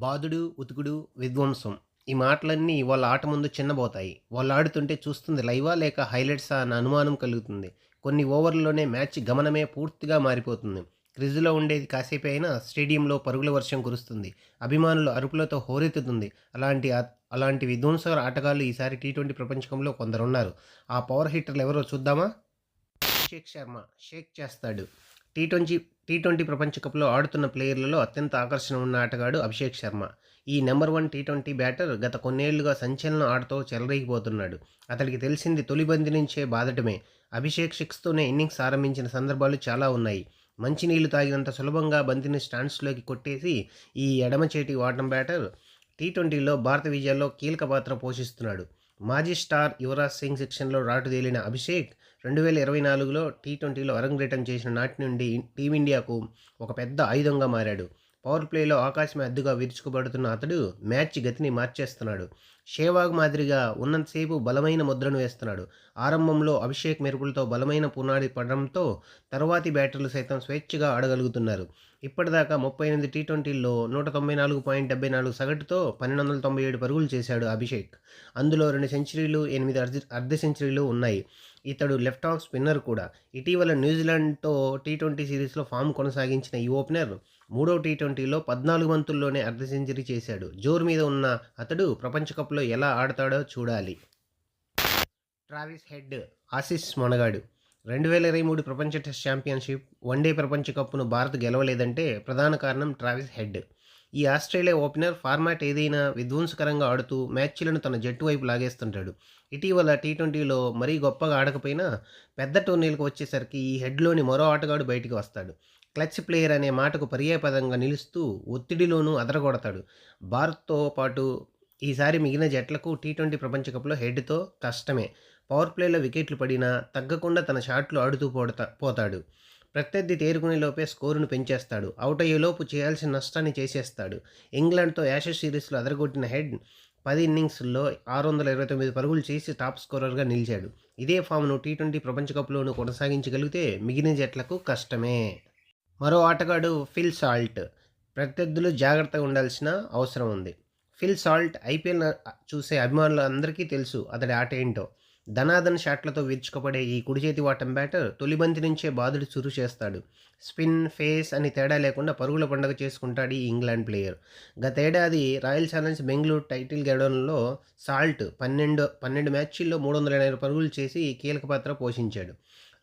బాదుడు ఉతుకుడు విధ్వంసం ఈ మాటలన్నీ వాళ్ళ ఆట ముందు చిన్నబోతాయి. వాళ్ళు ఆడుతుంటే చూస్తుంది లైవా లేక హైలైట్సా అన్న అనుమానం కలుగుతుంది. కొన్ని ఓవర్లలోనే మ్యాచ్ గమనమే పూర్తిగా మారిపోతుంది. క్రిజ్లో ఉండేది కాసేపే అయినా స్టేడియంలో పరుగుల వర్షం కురుస్తుంది. అభిమానులు అరుపులతో హోరెత్తుతుంది. అలాంటి అలాంటి విధ్వంసకర ఆటగాళ్ళు ఈసారి టీ ట్వంటీ ప్రపంచకంలో కొందరున్నారు. ఆ పవర్ హిట్టర్లు ఎవరో చూద్దామా? షేక్ శర్మ షేక్ చేస్తాడు. టీ ట్వంటీ టీ ట్వంటీ ప్రపంచ కప్లో ఆడుతున్న ప్లేయర్లలో అత్యంత ఆకర్షణ ఉన్న ఆటగాడు అభిషేక్ శర్మ. ఈ number one T twenty batter గత కొన్నేళ్ళుగా సంచలన ఆటతో చెలరేగిపోతున్నాడు. అతడికి తెలిసింది తొలి బంతి నుంచే బాధటమే. అభిషేక్ సిక్స్తోనే ఇన్నింగ్స్ ఆరంభించిన సందర్భాలు చాలా ఉన్నాయి. మంచినీళ్ళు తాగినంత సులభంగా బంతిని స్టాండ్స్లోకి కొట్టేసి ఈ ఎడమ చేటి వాటం బ్యాటర్ టీ ట్వంటీలో భారత విజయాల్లో కీలక పాత్ర పోషిస్తున్నాడు. మాజీ స్టార్ యువరాజ్ సింగ్ శిక్షణలో రాటుదేలిన అభిషేక్ రెండు వేల ఇరవై నాలుగులో టీ ట్వంటీలో అరంగేటం చేసిన నాటి నుండి టీమిండియాకు ఒక పెద్ద ఆయుధంగా మారాడు. పవర్ ప్లేలో ఆకాశమే అద్దుగా విరుచుకుపడుతున్న అతడు మ్యాచ్ గతిని మార్చేస్తున్నాడు. షేవాగ్ మాదిరిగా ఉన్నంతసేపు బలమైన ముద్రను వేస్తున్నాడు. ఆరంభంలో అభిషేక్ మెరుపులతో బలమైన పునాది పడడంతో తరువాతి బ్యాటర్లు సైతం స్వేచ్ఛగా ఆడగలుగుతున్నారు. ఇప్పటిదాకా ముప్పై ఎనిమిది టీ ట్వంటీల్లో నూట తొంభై నాలుగు పాయింట్ డెబ్బై నాలుగు సగటుతో పన్నెండు వందల తొంభై ఏడు పరుగులు చేశాడు అభిషేక్. అందులో రెండు సెంచరీలు ఎనిమిది అర్ధ అర్ధ సెంచరీలు ఉన్నాయి. ఇతడు లెఫ్ట్ ఆఫ్ స్పిన్నర్ కూడా. ఇటీవల న్యూజిలాండ్తో టీ ట్వంటీ సిరీస్లో ఫామ్ కొనసాగించిన ఈ ఓపెనర్ మూడో టీ ట్వంటీలో పద్నాలుగు బంతుల్లోనే అర్ధ సెంచరీ చేశాడు. జోరు మీద ఉన్న అతడు ప్రపంచ కప్లో ఎలా ఆడతాడో చూడాలి. Travis head ఆసిస్ Monagadu. రెండు వేల ఇరవై మూడు ప్రపంచ టెస్ట్ ఛాంపియన్షిప్ వన్డే ప్రపంచ కప్ను భారత్ గెలవలేదంటే ప్రధాన కారణం ట్రావిస్ హెడ్. ఈ ఆస్ట్రేలియా ఓపెనర్ ఫార్మాట్ ఏదైనా విధ్వంసకరంగా ఆడుతూ మ్యాచ్లను తన జట్టు వైపు లాగేస్తుంటాడు. ఇటీవల టీ ట్వంటీలో మరీ గొప్పగా ఆడకపోయినా పెద్ద టోర్నీలకు వచ్చేసరికి ఈ హెడ్లోని మరో ఆటగాడు బయటికి వస్తాడు. క్లచ్ ప్లేయర్ అనే మాటకు పర్యాయపదంగా నిలుస్తూ ఒత్తిడిలోనూ అదరగొడతాడు. భారత్తో పాటు ఈసారి మిగిలిన జట్లకు టీ ట్వంటీ ప్రపంచ కప్లో హెడ్తో కష్టమే. పవర్ ప్లేలో వికెట్లు పడినా తగ్గకుండా తన షాట్లు ఆడుతూ పోడతా పోతాడు. ప్రత్యర్థి తేరుకునేలోపే స్కోరును పెంచేస్తాడు. అవుట్ అయ్యేలోపు చేయాల్సిన నష్టాన్ని చేసేస్తాడు. ఇంగ్లాండ్తో యాషెస్ సిరీస్లో అదరగొట్టిన హెడ్ పది ఇన్నింగ్స్లో ఆరు వందల ఇరవై తొమ్మిది పరుగులు చేసి టాప్ స్కోరర్గా నిలిచాడు. ఇదే ఫామ్ను టీ ట్వంటీ ప్రపంచ కప్లోనూ కొనసాగించగలిగితే మిగిలిన జట్లకు కష్టమే. మరో ఆటగాడు ఫిల్ సాల్ట్. ప్రత్యర్థులు జాగ్రత్తగా ఉండాల్సిన అవసరం ఉంది. ఫిల్ సాల్ట్ ఐపీఎల్ చూసే అభిమానులందరికీ తెలుసు అతడి ఆట ఏంటో. ధనాధన షాట్లతో విరుచుకుపడే ఈ కుడి చేతి వాటం బ్యాటర్ తొలి బంతి నుంచే బాదుడు చురు చేస్తాడు. స్పిన్ ఫేస్ అని తేడా లేకుండా పరుగుల పండుగ చేసుకుంటాడు ఈ ఇంగ్లాండ్ ప్లేయర్. గతేడాది రాయల్ ఛాలెంజ్ బెంగళూరు టైటిల్ గెలవడంలో సాల్ట్ పన్నెండు పన్నెండు మ్యాచ్ల్లో మూడు వందల ఎనభై పరుగులు చేసి కీలక పాత్ర పోషించాడు.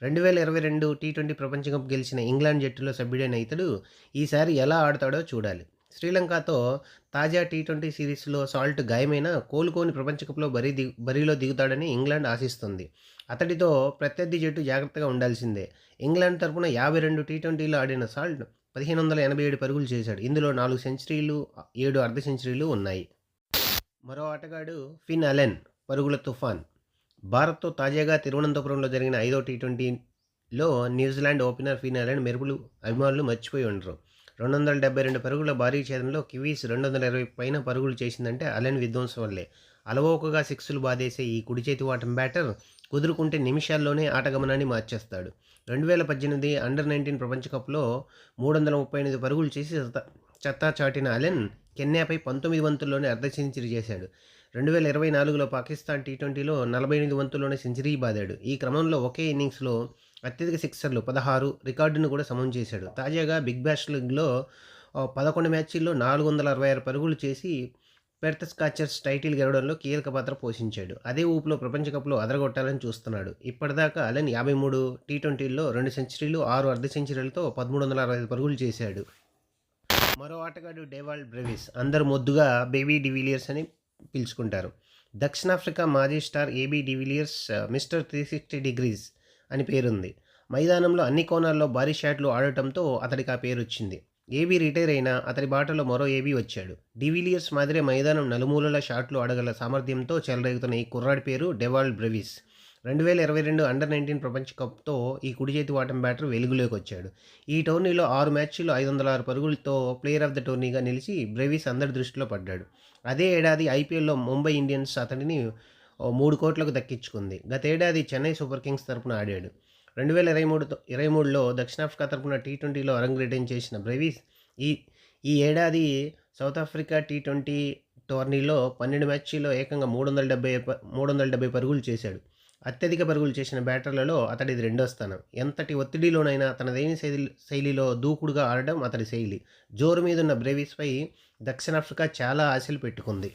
రెండు వేల ఇరవై రెండు టీ ట్వంటీ ప్రపంచ కప్ గెలిచిన ఇంగ్లాండ్ జట్టులో సభ్యుడైన ఇతడు ఈసారి ఎలా ఆడతాడో చూడాలి. శ్రీలంకతో తాజా టీ ట్వంటీ సిరీస్లో సాల్ట్ గాయమైన కోలుకోని ప్రపంచ కప్లో బరి దిగు బరిలో దిగుతాడని ఇంగ్లాండ్ ఆశిస్తుంది. అతడితో ప్రత్యర్థి జట్టు జాగ్రత్తగా ఉండాల్సిందే. ఇంగ్లాండ్ తరపున యాభై రెండు టీ ట్వంటీలో ఆడిన సాల్ట్ పదిహేను వందల ఎనభై ఏడు పరుగులు చేశాడు. ఇందులో నాలుగు సెంచరీలు ఏడు అర్ధ సెంచరీలు ఉన్నాయి. మరో ఆటగాడు ఫిన్ అలెన్ పరుగుల తుఫాన్. భారత్తో తాజాగా తిరువనంతపురంలో జరిగిన ఐదో టీ ట్వంటీలో న్యూజిలాండ్ ఓపెనర్ ఫిన్ మెరుపులు అభిమానులు మర్చిపోయి ఉండరు. రెండు వందల డెబ్బై రెండు పరుగుల భారీ ఛేదంలో కివీస్ రెండు వందల ఇరవై పైన పరుగులు చేసిందంటే అలెన్ విధ్వంసం వల్లే అలవోకగా సిక్స్లు బాధేసే ఈ కుడి చేతి వాటం బ్యాటర్ కుదురుకుంటే నిమిషాల్లోనే ఆటగమనాన్ని మార్చేస్తాడు. రెండు వేల పద్దెనిమిది అండర్ నైన్టీన్ ప్రపంచ కప్లో మూడు వందల ముప్పై ఎనిమిది పరుగులు చేసి చెత్తా చాటిన అలెన్ కెన్యాపై పంతొమ్మిది వంతుల్లోనే అర్ధ సెంచరీ చేశాడు. రెండు వేల ఇరవై నాలుగులో పాకిస్తాన్ టీ ట్వంటీలో నలభై ఎనిమిది వంతుల్లోనే సెంచరీ బాదాడు. ఈ క్రమంలో ఒకే ఇన్నింగ్స్లో అత్యధిక సిక్సర్లు పదహారు రికార్డును కూడా సమం చేశాడు. తాజాగా బిగ్ బ్యాష్ లీగ్లో పదకొండు మ్యాచ్ల్లో నాలుగు వందల అరవై ఆరు పరుగులు చేసి పెర్త్ స్కాచర్స్ టైటిల్ గెలవడంలో కీలక పాత్ర పోషించాడు. అదే ఊపులో ప్రపంచ కప్లో అదరగొట్టాలని చూస్తున్నాడు. ఇప్పటిదాకా అలెన్ యాభై మూడు టీ ట్వంటీల్లో రెండు సెంచరీలు ఆరు అర్ధ సెంచరీలతో పదమూడు వందల అరవై ఐదు పరుగులు చేశాడు. మరో ఆటగాడు డేవాల్డ్ బ్రెవిస్. అందరు మొద్దుగా బేబీ డివిలియర్స్ అని పిలుచుకుంటారు. దక్షిణాఫ్రికా మాజీ star AB de Villiers mister three sixty degrees అని పేరుంది. మైదానంలో అన్ని కోణాల్లో భారీ షాట్లు ఆడటంతో అతడికి ఆ పేరు వచ్చింది ఏబీ రిటైర్ అయినా అతడి బాటలో మరో ఏబీ వచ్చాడు. డివిలియర్స్ మాదిరే మైదానం నలుమూలల షాట్లు ఆడగల సామర్థ్యంతో చెలరేగుతున్న ఈ కుర్రాడి పేరు డెవాల్డ్ బ్రెవిస్. రెండు వేల ఇరవై రెండు అండర్ నైన్టీన్ ప్రపంచ కప్తో ఈ కుడి చేతి వాటం బ్యాటర్ వెలుగులోకి వచ్చాడు. ఈ టోర్నీలో ఆరు మ్యాచ్లు ఐదు వందల ఆరు పరుగులతో ప్లేయర్ ఆఫ్ ద టోర్నీగా నిలిచి బ్రెవిస్ అందరి దృష్టిలో పడ్డాడు. అదే ఏడాది ఐపీఎల్లో ముంబై ఇండియన్స్ అతడిని మూడు కోట్లకు దక్కించుకుంది. గతేడాది చెన్నై సూపర్ కింగ్స్ తరపున ఆడాడు. రెండు వేల ఇరవై మూడు ఇరవై మూడులో దక్షిణాఫ్రికా తరపున టీ ట్వంటీలో అరంగేటం చేసిన బ్రెవిస్ ఈ ఈ ఏడాది సౌత్ ఆఫ్రికా టీ ట్వంటీ టోర్నీలో 12 మ్యాచ్‌ల్లో ఏకంగా మూడు వందల డెబ్బై మూడు వందల డెబ్బై పరుగులు చేశాడు. అత్యధిక పరుగులు చేసిన బ్యాటర్లలో అతడిది రెండో స్థానం. ఎంతటి ఒత్తిడిలోనైనా తనదైన శైలి శైలిలో దూకుడుగా ఆడడం అతడి శైలి. జోరు మీదున్న బ్రేవిస్‌పై దక్షిణాఫ్రికా చాలా ఆశలు పెట్టుకుంది.